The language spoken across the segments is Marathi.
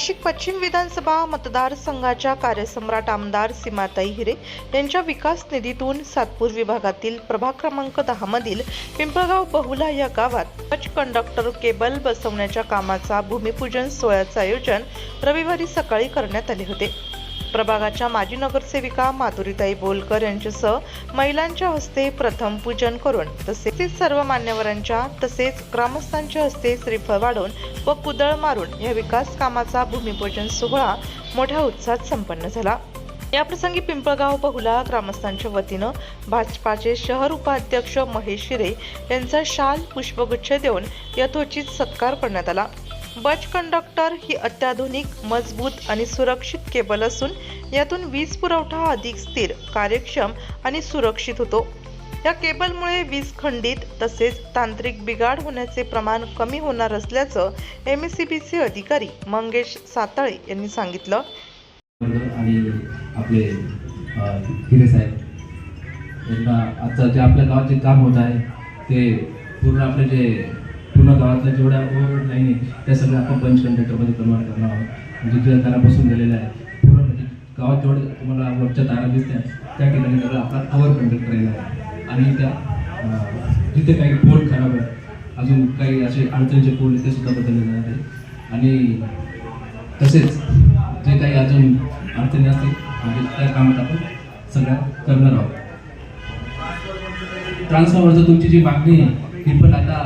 नाशिक पश्चिम विधानसभा मतदारसंघाच्या कार्यसम्राट आमदार सीमाताई हिरे यांच्या विकास निधीतून सातपूर विभागातील प्रभाग क्रमांक दहामधील पिंपळगाव बहुला या गावात टच कंडक्टर केबल बसवण्याच्या कामाचा भूमिपूजन सोहळ्याचे आयोजन रविवारी सकाळी करण्यात आले होते. प्रभागाच्या माजी नगरसेविका माधुरीताई बोलकर यांच्यासह महिलांच्या हस्ते प्रथम पूजन करून तसेच सर्व मान्यवरांच्या तसेच ग्रामस्थांच्या हस्ते श्रीफळ वाढवून व कुदळ मारून या विकास कामाचा भूमिपूजन सोहळा मोठ्या उत्साहात संपन्न झाला. याप्रसंगी पिंपळगाव बहुला ग्रामस्थांच्या वतीनं भाजपाचे शहर उपाध्यक्ष महेश शिरे यांचा शाल पुष्पगुच्छ देऊन यथोचित सत्कार करण्यात आला. बच कंडक्टर ही अत्याधुनिक मजबूत आणि सुरक्षित केबल असून यातून वीज पुरवठा अधिक स्थिर कार्यक्षम आणि सुरक्षित होतो. या केबलमुळे वीज खंडित तसेच तांत्रिक बिघाड होण्याचे प्रमाण कमी होणार असल्याचं एम एस सी बीचे अधिकारी मंगेश सातळे यांनी सांगितलं. आणि आपले हिरे साहेब यांना आजचं जे आपल्या गावात जे काम होत आहे ते पूर्ण आपले जे पूर्ण गावातल्या जेवढ्या ओव्हर लाईन आहे त्या सगळ्या आपण पंच कंडक्टरमध्ये कन्वर्ट करणार आहोत. म्हणजे जुन्या तारा बसून गेलेल्या आहे पूर्ण म्हणजे गावात जेवढे तुम्हाला वरच्या तारा दिसत्या त्या ठिकाणी सगळं आपला ओव्हर कंडक्टर येणार आहे. आणि त्या जिथे काही पोर्ट खराब आहे अजून काही असे अडचणीचे पोल आहे ते सुद्धा बदलले जाणार आहे आणि तसेच जे काही अजून अडचणी असतील म्हणजे त्या कामात आपण सगळ्या करणार आहोत. ट्रान्सफॉर्मरचं तुमची जी मागणी आहे ती पण आता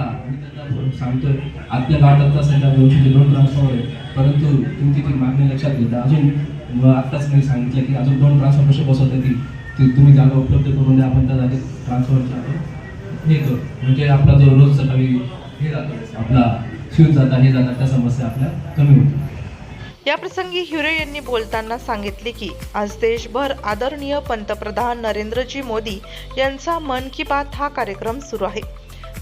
मी त्यांना सांगतोय आपल्या गावात सध्या दोनशे दोन ट्रान्सफॉर्मर आहे परंतु तुमची ती मागणी लक्षात घेता. अजून आत्ताच मी सांगितलं की अजून दोन ट्रान्सफॉर्मर कसे बसवता येतील ती तुम्ही जागा उपलब्ध करून द्या. आपण त्या जागेत ट्रान्सफॉर्मरचं आपण हे करू. म्हणजे आपला जो रोज सकाळी हे जातो आपला फ्यूज जाता हे जाता त्या समस्या आपल्या कमी होतील याप्रसंगी हिरे यांनी बोलताना सांगितले की आज देशभर आदरणीय पंतप्रधान नरेंद्रजी मोदी यांचा मन की बात हा कार्यक्रम सुरू आहे.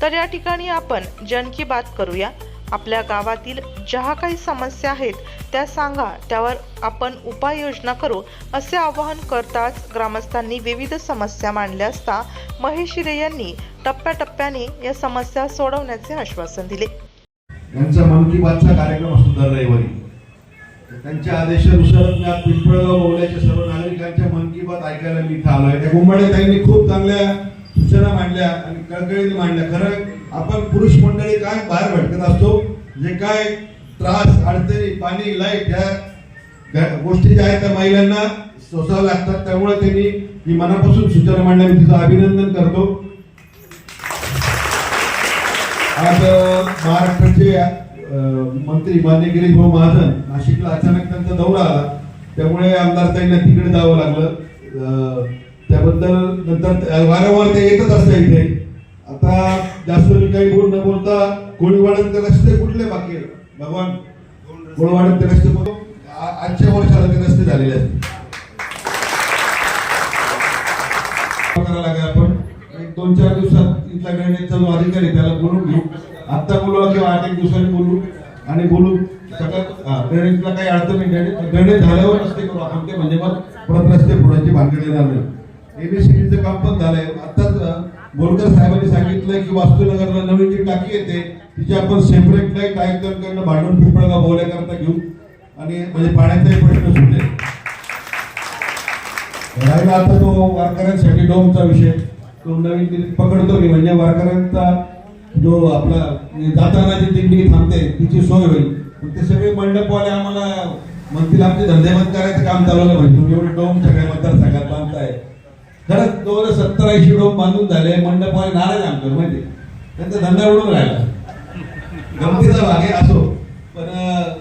तर या ठिकाणी आपण जन की बात करूया. आपल्या गावातील ज्या काही समस्या आहेत त्या सांगा. त्यावर आपण उपाययोजना करू असे आवाहन करताच ग्रामस्थांनी विविध समस्या मांडल्या असता महेश हिरे यांनी टप्प्याटप्प्याने या समस्या सोडवण्याचे आश्वासन दिले. यांचा मन की बातचा कार्यक्रम असतो दर रविवारी. त्यांच्या आदेशानुसार मी पिंपळगाव बोलल्याच्या सर्व नागरिकांच्या मन की बात ऐकायला मी इथं आलोय. त्या गुंबडे त्यांनी खूप चांगल्या सूचना मांडल्या आणि कळकळीने मांडल्या. खरं आपण पुरुष मंडळी काय बाहेर भटकत असतो? जे काय त्रास अडचणी पाणी लाइट ह्या गोष्टी ज्या आहेत त्या महिलांना सोसाव्या लागतात. त्यामुळे त्यांनी ही मनापासून सूचना मांडल्या. मी तिचं अभिनंदन करतो. आज महाराष्ट्राचे मंत्री मान्य गिरीश भाऊ महाजन नाशिकला अचानक त्यांचा दौरा आला. त्यामुळे आमदार त्यांना तिकडे जावं लागलं. त्याबद्दल नंतर वारंवार ते येतच असतं इथे. आता जास्त मी काही बोल न बोलता कोळीवाड्यात रस्ते कुठले बाकी भगवान कोळीवाड्यात रस्ते बघू. आजच्या वर्षाला ते रस्ते झालेले आहेत. आपण. एक दोन चार दिवसात इथला गणेश जो अधिकारी त्याला बोलून घेऊ. आत्ता बोलू किंवा आठ एक दिवसांनी बोलू आणि बोलू. सगळ्यात गणेशला काही अडचण नाही. गणेश झाल्यावर रस्ते करू. आपण ते म्हणजे मग परत रस्ते फोडायची भानगड येणार नाही. एबीसीडीचं काम पण झालंय. आताच बोरकर साहेबांनी सांगितलंय की वास्तुनगरला नवीन जी टाकी येते तिची आपण सेपरेट लाइट आयुक्तांकडनं भांडून पिंपळगाव बोलण्याकरता घेऊ? आणि म्हणजे पाण्याचाही प्रश्न सुटेल. राहिला आता तो वारकऱ्यांसाठी डोमचा विषय. तो नवीन दिल्लीत पकडतो की म्हणजे वारकऱ्यांचा जो आपला म्हणजे जाताना जी दिंडी थांबते तिची सोय होईल. पण ते सगळे मंडपवाले आम्हाला म्हणतील आमचे धंदे बंद करायचं काम चालवलं म्हणजे तुम्ही एवढे डोम सगळ्या मतदारसंघात बांधताय. खरंच तो सत्तर ऐंशी डोम बांधून झाले मंडपाने नाराज आमच्यावर माहिती त्यांचा धंदा उडून राहिला. गमतीचा भाग आहे असो. पण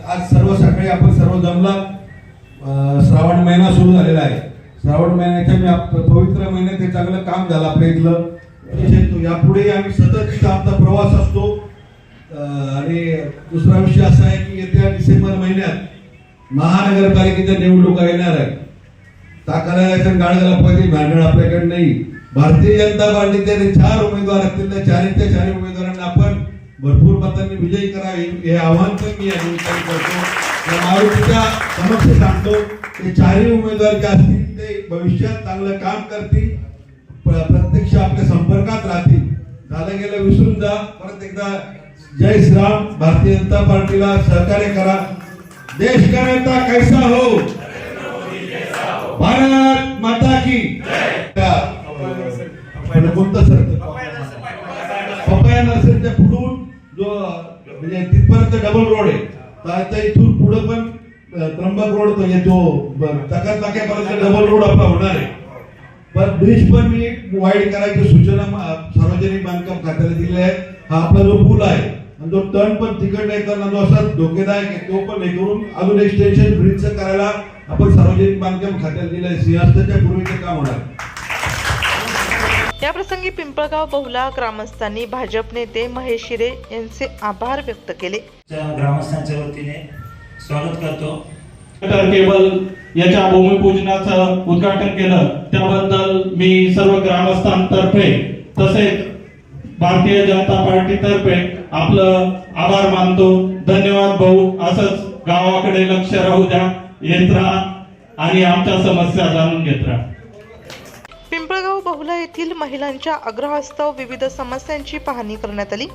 आज सर्व सकाळी आपण सर्व जमला. श्रावण महिना सुरू झालेला आहे. श्रावण महिन्याच्या मी आप- पवित्र महिन्यात हे चांगलं काम झालं आपल्या इथलं. यापुढे आम्ही सतत आमचा प्रवास असतो. आणि दुसरा विषय असा आहे की येत्या डिसेंबर महिन्यात महानगरपालिकेच्या निवडणुका येणार आहेत. टाकायला गाडगाला पहिली भांडण आपल्याकडे नाही. भारतीय जनता पार्टीचे चार उमेदवार असतील त्या चारीच्या चारही उमेदवारांना आपण भरपूर मतांनी विजयी करावे हे आव्हान पण मी या निमित्ताने करतो. या मारुतीच्या समक्ष सांगतो ते चारही उमेदवार जे असतील ते भविष्यात चांगलं काम करतील. प्रत्यक्ष आपल्या संपर्कात राहतील. झालं गेलं विसरून जा. परत एकदा जय श्रीराम. भारतीय जनता पार्टीला सहकार्य करा. देश का नेता कैसा हो? भारत माता की कोणतं सर? पपाया नर्सरीच्या पुढून जो म्हणजे तिथपर्यंत डबल रोड आहे. तर आता इथून पुढे पण त्र्यंबक रोड तो येतो तकात नाक्यापर्यंत डबल रोड आपला होणार आहे. पण ब्रिज पण मी वाईड करायची सूचना सार्वजनिक बांधकाम खात्याला दिली आहे. हा आपला जो पूल आहे आणि जो टर्न पण तिकड येताना जो असा धोकेदायक आहे. तो पण हे करून अजून एक्सटेन्शन ब्रिजचं करायला आपण सार्वजनिक बांधकाम खात्याला दिलं आहे सिंहस्थाच्या पूर्वीचं काम होणार. याप्रसंगी पिंपळगाव बहुला ग्रामस्थांनी भाजप नेते महेश शिरे यांचे आभार व्यक्त केले. च्या ग्रामस्थांच्या वतीने स्वागत करतो. केबल याच्या भूमिपूजनाचं उद्घाटन केलं त्याबद्दल मी सर्व ग्रामस्थांतर्फे तसेच भारतीय जनता पार्टीतर्फे आपलं आभार मानतो. धन्यवाद भाऊ. असंच गावाकडे लक्ष राहू द्या. येत राहा आणि आमच्या समस्या जाणून घेत राहा. पिंपळगाव बहुला येथील महिलांच्या आग्रहास्तव विविध समस्यांची पाहणी करण्यात आली.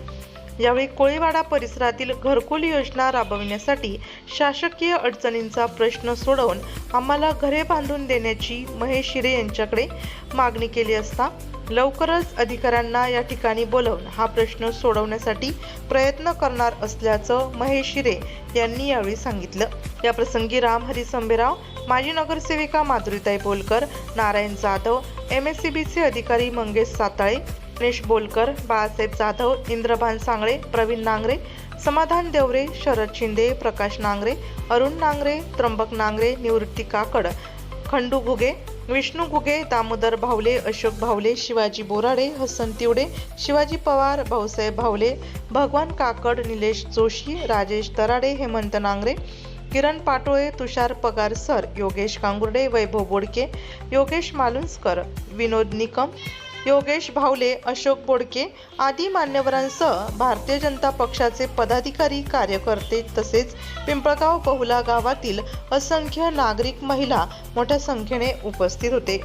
यावेळी कोळीवाडा परिसरातील घरकुल योजना राबविण्यासाठी शासकीय अडचणींचा प्रश्न सोडवून आम्हाला घरे बांधून देण्याची महेश शिरे यांच्याकडे मागणी केली असता लवकरच अधिकाऱ्यांना या ठिकाणी बोलवून हा प्रश्न सोडवण्यासाठी प्रयत्न करणार असल्याचं महेश शिरे यांनी यावेळी सांगितलं. याप्रसंगी राम हरी संभेराव माजी नगरसेविका माधुरीताई Bolkar Narayan Jadhav M S C बीचे अधिकारी मंगेश साताळे गणेश बोलकर बाळासाहेब जाधव इंद्रभान सांगळे प्रवीण नांगरे समाधान देवरे शरद शिंदे प्रकाश नांगरे अरुण नांगरे त्र्यंबक नांगरे निवृत्ती काकड खंडू घुगे विष्णू घुगे दामोदर भावले अशोक भावले शिवाजी बोराडे हसन तिवडे शिवाजी पवार भाऊसाहेब भावले भगवान काकड निलेश जोशी राजेश तराडे हेमंत नांगरे किरण पाटोळे तुषार पगार सर योगेश कांगुर्डे वैभव बोडके योगेश मालुंसकर विनोद निकम योगेश भावले अशोक बोडके आदी मान्यवरांसह भारतीय जनता पक्षाचे पदाधिकारी कार्यकर्ते तसेच पिंपळगाव बहुला गावातील असंख्य नागरिक महिला मोठ्या संख्येने उपस्थित होते.